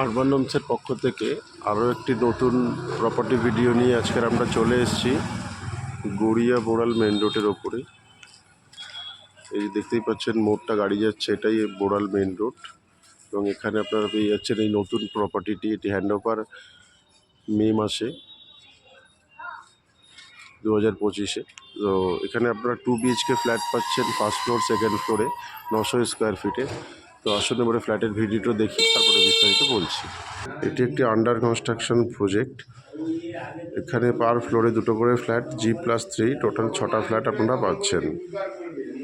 Urban হোমসের পক্ষ থেকে আরও একটি নতুন প্রপার্টি ভিডিও নিয়ে আজকের আমরা চলে এসেছি গড়িয়া বোড়াল মেন রোডের ওপরে। এই দেখতেই পাচ্ছেন, মোড়টা গাড়ি যাচ্ছে, এটাই বোড়াল মেন রোড এবং এখানে আপনারা পেয়ে যাচ্ছেন এই নতুন প্রপার্টিটি এটি হ্যান্ড ওভার মে মাসে দু হাজার পঁচিশে। তো এখানে আপনারা টু বিএইচকে ফ্ল্যাট পাচ্ছেন ফার্স্ট ফ্লোর সেকেন্ড ফ্লোরে নশো স্কোয়ার ফিটে তো আসুন এবারে ফ্ল্যাটের ভিডিওটা দেখি, তারপরে বিস্তারিত বলছি। এটি একটি আন্ডার কনস্ট্রাকশন প্রজেক্ট এখানে পার ফ্লোরে দুটো করে flat G plus three total ছটা ফ্ল্যাট আপনারা পাচ্ছেন।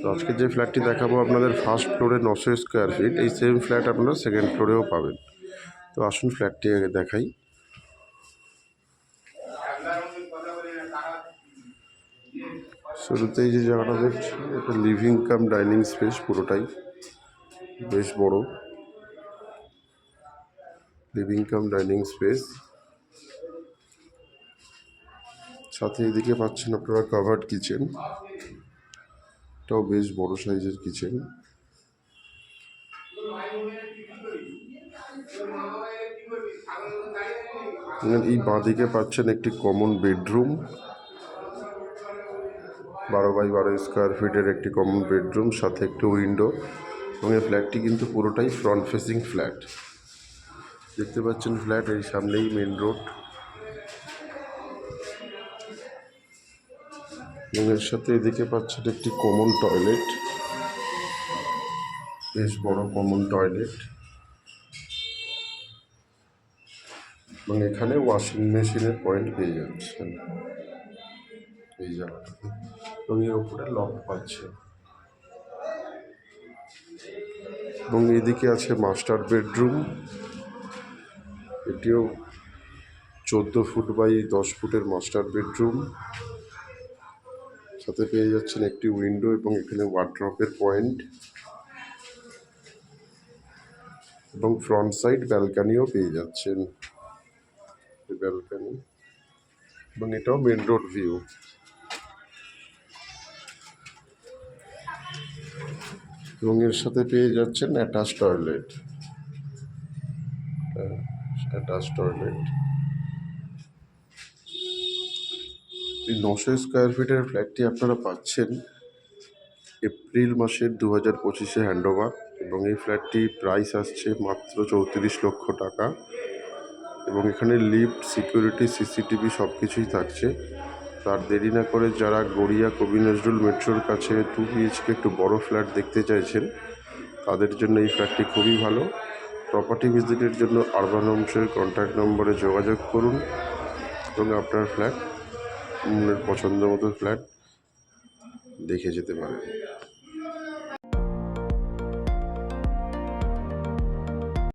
তো আজকে যে ফ্ল্যাটটি দেখাবো আপনাদের ফার্স্ট ফ্লোরে নশো স্কোয়ার ফিট এই সেম ফ্ল্যাট আপনারা সেকেন্ড ফ্লোরেও পাবেন। তো আসুন ফ্ল্যাটটি আগে দেখাই। শুরুতেই যে জায়গাটা দেখছি, এটা লিভিং কাম ডাইনিং স্পেস পুরোটাই। বেশ বড়। লিভিং কাম ডাইনিং স্পেস সাথে এদিকে পাচ্ছেন আপনারা কাভার্ড কিচেন এটাও বেশ বড় সাইজের কিচেন এই বাঁদিকে পাচ্ছেন একটি কমন বেডরুম বারো বাই বারো স্কোয়ার ফিটের একটি কমন বেডরুম সাথে একটি উইন্ডো এবং এই ফ্ল্যাটটি কিন্তু পুরোটাই ফ্রন্ট ফেসিং ফ্ল্যাট দেখতে পাচ্ছেন ফ্ল্যাট এই সামনেই মেন রোড এবং এর সাথে এদিকে পাচ্ছেন একটি কমন টয়লেট বেশ বড় কমন টয়লেট এবং এখানে ওয়াশিং মেশিনের পয়েন্ট পেয়ে যাচ্ছেন। এই জায়গাটাতে। এবং এর উপরে লক পাচ্ছে। এবং এদিকে আছে মাস্টার বেডরুম। এটিও চোদ্দ ফুট বাই দশ ফুটের মাস্টার বেডরুম। সাথে পেয়ে যাচ্ছেন একটি উইন্ডো এবং এখানে ওয়ার্ড্রপের পয়েন্ট। এবং ফ্রন্ট সাইড ব্যালকানিও পেয়ে যাচ্ছেন। ব্যালকানি। এবং এটাও মেন রোড ভিউ। এবং এর সাথে পেয়ে যাচ্ছেন অ্যাটাচ টয়লেট। Attach toilet. এই নশো স্কোয়ার ফিটের ফ্ল্যাটটি আপনারা পাচ্ছেন এপ্রিল মাসের দু হাজার পঁচিশে হ্যান্ডওভার এবং এই ফ্ল্যাটটি প্রাইস আসছে মাত্র চৌত্রিশ লক্ষ টাকা এবং এখানে লিফট, সিকিউরিটি, সিসিটিভি সব কিছুই থাকছে। তার দেরি না করে যারা গড়িয়া কবি নজরুল মেট্রোর কাছে টু বিএইচকে একটু বড় ফ্ল্যাট দেখতে চাইছেন, তাদের জন্য এই ফ্ল্যাটটি খুবই ভালো। প্রপার্টি ভিজিটের জন্য আরবান হোমসের কন্ট্যাক্ট নম্বরে যোগাযোগ করুন এবং আপনার ফ্ল্যাট পছন্দ মতো ফ্ল্যাট দেখে যেতে পারেন।